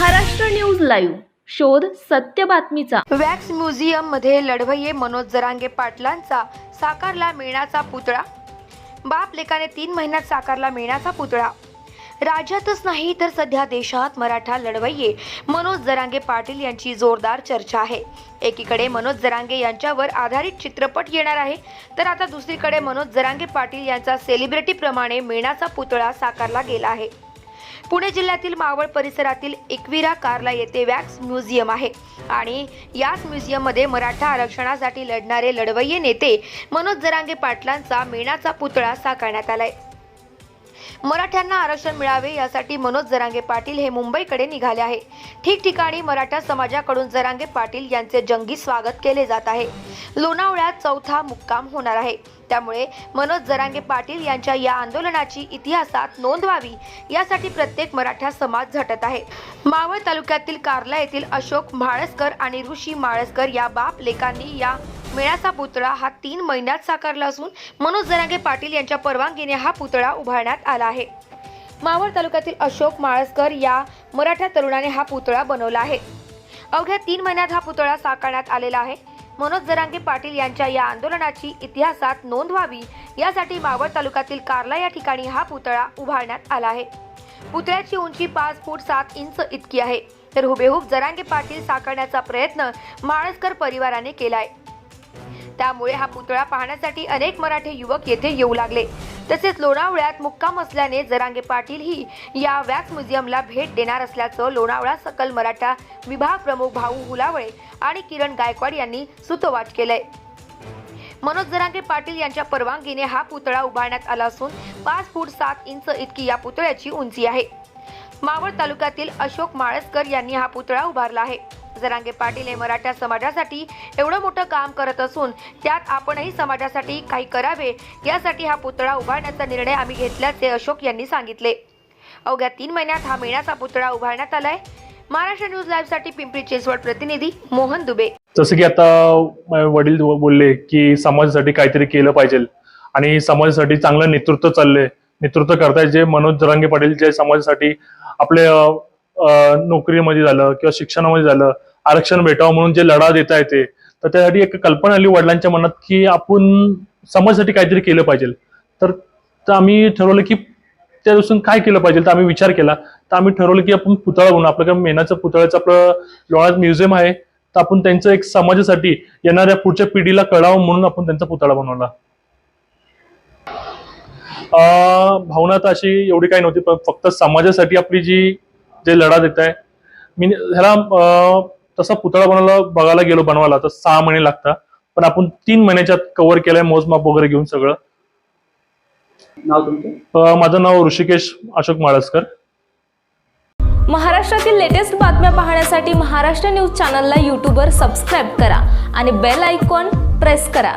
Maharashtra news live. शोध सत्य बातमीचा. वॅक्स म्युझियममध्ये लढवये मनोज जरांगे पाटलांचा साकारला मेणाचा पुतळा. बाप लेकाने तीन महिन्यात साकारला मेणाचा पुतळा. राज्यातच नाही तर सध्या देशात मराठा लढवय्ये मनोज जरांगे पाटील यांची जोरदार चर्चा आहे. एकीकडे मनोज जरांगे यांच्यावर आधारित चित्रपट येणार आहे तर आता दुसरीकडे मनोज जरांगे पाटील यांचा सेलिब्रिटीप्रमाणे मेणाचा पुतळा साकारला गेला आहे. पुणे जिल्ह्यातील मावळ परिसरातील एकविरा कार्ला येथे वॅक्स म्युझियम आहे. आणि याच म्युझियममध्ये मराठा आरक्षणासाठी लढणारे लढवय्ये नेते मनोज जरांगे पाटलांचा मेणाचा पुतळा साकारण्यात आलाय. मराठ्यांना आरक्षण मिळावे यासाठी मनोज जरांगे पाटील हे मुंबईकडे निघाले आहे. ठिकठिकाणी मराठा समाजाकडून जरांगे पाटील यांचे जंगी स्वागत केले जात आहे. लोणावळ्यात चौथा मुक्काम होणार आहे. त्यामुळे मनोज जरांगे पाटील यांच्या या आंदोलनाची इतिहासात नोंद व्हावी यासाठी प्रत्येक मराठा समाज झटत आहे. मावळ तालुक्यातील कार्ला येथील अशोक म्हाळसकर आणि ऋषी माळसकर या बाप लेकांनी या मेळाचा पुतळा हा तीन महिन्यात साकारला असून मनोज जरांगे पाटील यांच्या परवानगीने हा पुतळा उभारण्यात आला आहे. मावळ तालुक्यातील अशोक माळसकर या मराठा तरुणाने हा पुतळा बनवला आहे. अवघ्या तीन महिन्यात हा पुतळा साकारण्यात आलेला आहे. मनोज जरांगे पाटील यांच्या या आंदोलनाची इतिहासात नोंद व्हावी यासाठी मावळ तालुक्यातील कार्ला या ठिकाणी हा पुतळा उभारण्यात आला आहे. पुतळ्याची उंची पाच फूट सात इंच इतकी आहे. तर हुबेहूब जरांगे पाटील साकारण्याचा प्रयत्न माळसकर परिवाराने केलाय. त्यामुळे हा पुतळा पाहण्यासाठी अनेक मराठी युवक येथे येऊ लागले. तसेच लोणावळ्यात मुक्काम असल्याने जरांगे पाटील ही या व्यास म्युझियमला भेट देणार असल्याचं लोणावळा सकल मराठा विभाग प्रमुख भाऊ हुलावळे आणि किरण गायकवाड यांनी सुतोवाच केलंय. मनोज जरांगे पाटील यांच्या परवानगीने हा पुतळा उभारण्यात आला असून पाच फूट सात इंच इतकी या पुतळ्याची उंची आहे. मावळ तालुक्यातील अशोक माळसकर यांनी हा पुतळा उभारला आहे. जरांगे पाटील हे मराठा समाजासाठी एवढं मोठं काम करत असून त्यात आपणही समाजासाठी काही करावे यासाठी हा पुतळा उभारण्याचा निर्णय आम्ही घेतल्याचे अशोक यांनी सांगितले. अवघ्या तीन महिन्यात हा मेणाचा पुतळा उभारण्यात आलाय. महाराष्ट्र न्यूज लाईव्हसाठी पिंपरी चिंचवड प्रतिनिधी मोहन दुबे. जसं की आता वडील बोलले की समाजासाठी काहीतरी केलं पाहिजे आणि समाजासाठी चांगलं नेतृत्व चाललंय. नेतृत्व करताय जे मनोज जरांगे पाटील जे समाजासाठी आपले नोकरीमध्ये झालं किंवा शिक्षणामध्ये झालं आरक्षण भेटावं म्हणून जे लढा देता येते तर त्यासाठी एक कल्पना आली वडिलांच्या मनात की आपण समाजासाठी काहीतरी केलं पाहिजे. तर तर आम्ही ठरवलं की त्या दिवसून काय केलं पाहिजे तर आम्ही विचार केला. तर आम्ही ठरवलं की आपण पुतळा बनवू. आपलं मेनाचं पुतळ्याचं आपलं लोणात म्युझियम आहे. तर आपण त्यांचं एक समाजासाठी येणाऱ्या पुढच्या पिढीला कळावं म्हणून आपण त्यांचा पुतळा बनवला. भावना तर अशी एवढी काही नव्हती पण फक्त समाजासाठी आपली जी जे लढा देत आहे. मी ह्याला तसा पुतळा बनवायला बघायला गेलो बनवायला तर सहा महिने लागतात. पण आपण तीन महिन्याच्यात कव्हर केलंय मोजमाप वगैरे घेऊन सगळं. नाव तुमचं? माझं नाव ऋषिकेश अशोक माळसकर. महाराष्ट्रातील लेटेस्ट बातम्या पाहण्यासाठी महाराष्ट्र न्यूज चॅनलला यूट्यूबवर सबस्क्राईब करा आणि बेल आयकॉन प्रेस करा.